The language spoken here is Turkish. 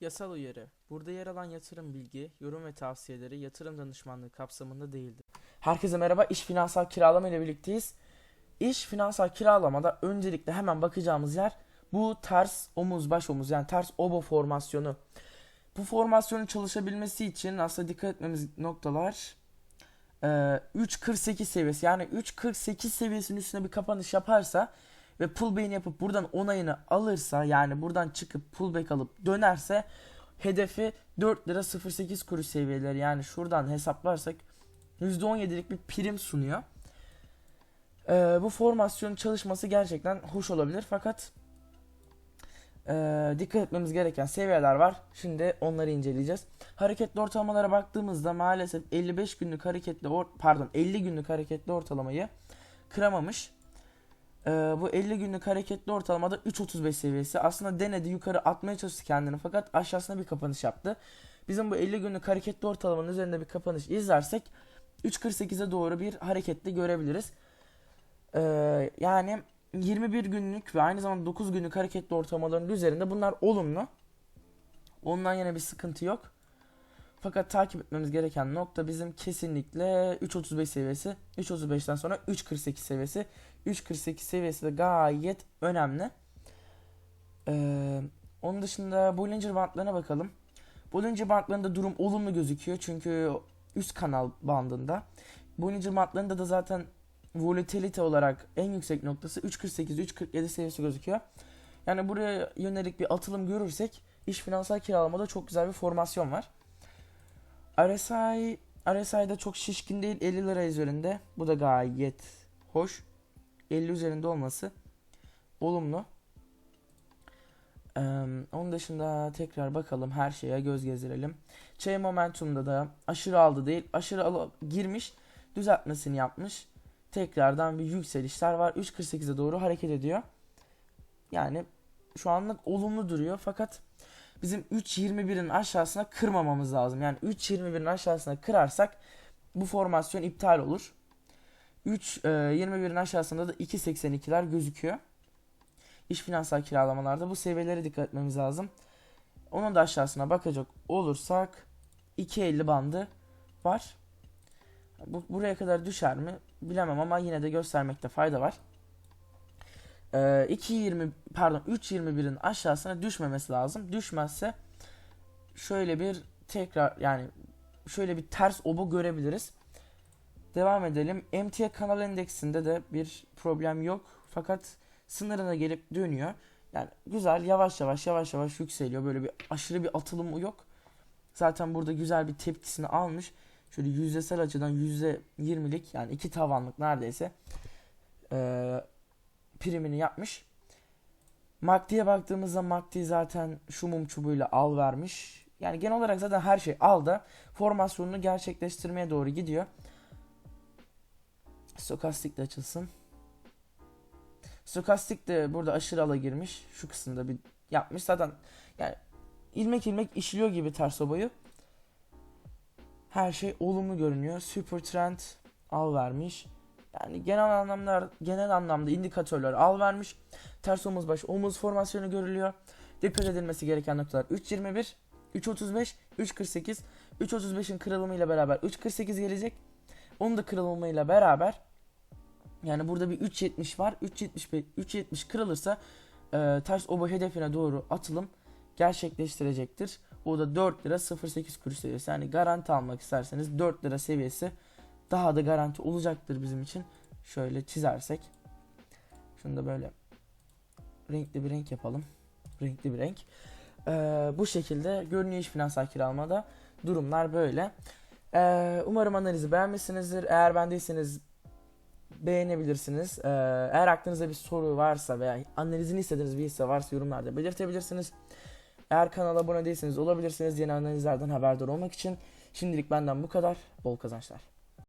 Yasal uyarı. Burada yer alan yatırım bilgi, yorum ve tavsiyeleri yatırım danışmanlığı kapsamında değildir. Herkese merhaba. İş finansal kiralama ile birlikteyiz. İş finansal kiralamada öncelikle hemen bakacağımız yer bu ters omuz baş omuz yani ters obo formasyonu. Bu formasyonun çalışabilmesi için aslında dikkat etmemiz noktalar e, 3.48 seviyesi yani 3.48 seviyesinin üstüne bir kapanış yaparsa ve pullback'ini yapıp buradan onayını alırsa yani buradan çıkıp pullback alıp dönerse hedefi 4 lira 08 kuruş seviyeleri yani şuradan hesaplarsak %17'lik bir prim sunuyor. Ee, bu formasyon çalışması gerçekten hoş olabilir fakat ee, dikkat etmemiz gereken seviyeler var. Şimdi onları inceleyeceğiz. Hareketli ortalamalara baktığımızda maalesef 55 günlük hareketli or pardon 50 günlük hareketli ortalamayı kıramamış. Ee, bu 50 günlük hareketli ortalamada 3.35 seviyesi. Aslında denedi yukarı atmaya çalıştı kendini fakat aşağısına bir kapanış yaptı. Bizim bu 50 günlük hareketli ortalamanın üzerinde bir kapanış izlersek 3.48'e doğru bir hareketli görebiliriz. Ee, yani 21 günlük ve aynı zamanda 9 günlük hareketli ortalamaların üzerinde bunlar olumlu. Ondan yine bir sıkıntı yok. Fakat takip etmemiz gereken nokta bizim kesinlikle 3.35 seviyesi. 3.35'ten sonra 3.48 seviyesi. 3.48 seviyesi de gayet önemli. Ee, onun dışında Bollinger bandlarına bakalım. Bollinger bandlarında durum olumlu gözüküyor. Çünkü üst kanal bandında. Bollinger bandlarında da zaten volatility olarak en yüksek noktası 3.48-3.47 seviyesi gözüküyor. Yani buraya yönelik bir atılım görürsek iş finansal kiralamada çok güzel bir formasyon var. RSI RSI'da çok şişkin değil 50 lira üzerinde. Bu da gayet hoş. 50 üzerinde olması olumlu. Ee, onun dışında tekrar bakalım her şeye göz gezdirelim. Chain Momentum'da da aşırı aldı değil. Aşırı al girmiş. Düzeltmesini yapmış. Tekrardan bir yükselişler var. 3.48'e doğru hareket ediyor. Yani şu anlık olumlu duruyor. Fakat bizim 3.21'in aşağısına kırmamamız lazım. Yani 3.21'in aşağısına kırarsak bu formasyon iptal olur. 3.21'in aşağısında da 2.82'ler gözüküyor. İş finansal kiralamalarda bu seviyelere dikkat etmemiz lazım. Onun da aşağısına bakacak olursak 2.50 bandı var. Bu, buraya kadar düşer mi bilemem ama yine de göstermekte fayda var. Ee, 2.20 pardon 3.21'in aşağısına düşmemesi lazım. Düşmezse şöyle bir tekrar yani şöyle bir ters obo görebiliriz. Devam edelim. MTA kanal endeksinde de bir problem yok. Fakat sınırına gelip dönüyor. Yani güzel yavaş yavaş yavaş yavaş yükseliyor. Böyle bir aşırı bir atılım yok. Zaten burada güzel bir tepkisini almış. Şöyle yüzdesel açıdan %20'lik yani iki tavanlık neredeyse e, primini yapmış. MACD'ye baktığımızda MACD zaten şu mum çubuğuyla al vermiş. Yani genel olarak zaten her şey al da formasyonunu gerçekleştirmeye doğru gidiyor. Stokastik de açılsın. Stokastik de burada aşırı ala girmiş. Şu kısımda bir yapmış. Zaten yani ilmek ilmek işliyor gibi ters obayı. Her şey olumlu görünüyor. Super trend al vermiş. Yani genel anlamda genel anlamda indikatörler al vermiş. Ters omuz baş omuz formasyonu görülüyor. Dikkat edilmesi gereken noktalar 3.21, 3.35, 3.48. 3.35'in kırılımıyla beraber 3.48 gelecek. Onun da kırılımıyla beraber yani burada bir 3.70 var. 3.70 3.70 kırılırsa e, ters oba hedefine doğru atılım gerçekleştirecektir. O da 4 lira 08 kuruş seviyesi. Yani garanti almak isterseniz 4 lira seviyesi daha da garanti olacaktır bizim için. Şöyle çizersek. Şunu da böyle renkli bir renk yapalım. Renkli bir renk. Ee, bu şekilde görünüyor iş finansal kiralamada. Durumlar böyle. Ee, umarım analizi beğenmişsinizdir. Eğer beğendiyseniz beğenebilirsiniz. Ee, eğer aklınızda bir soru varsa veya analizini istediğiniz bir hisse varsa yorumlarda belirtebilirsiniz. Eğer kanala abone değilseniz olabilirsiniz yeni analizlerden haberdar olmak için. Şimdilik benden bu kadar. Bol kazançlar.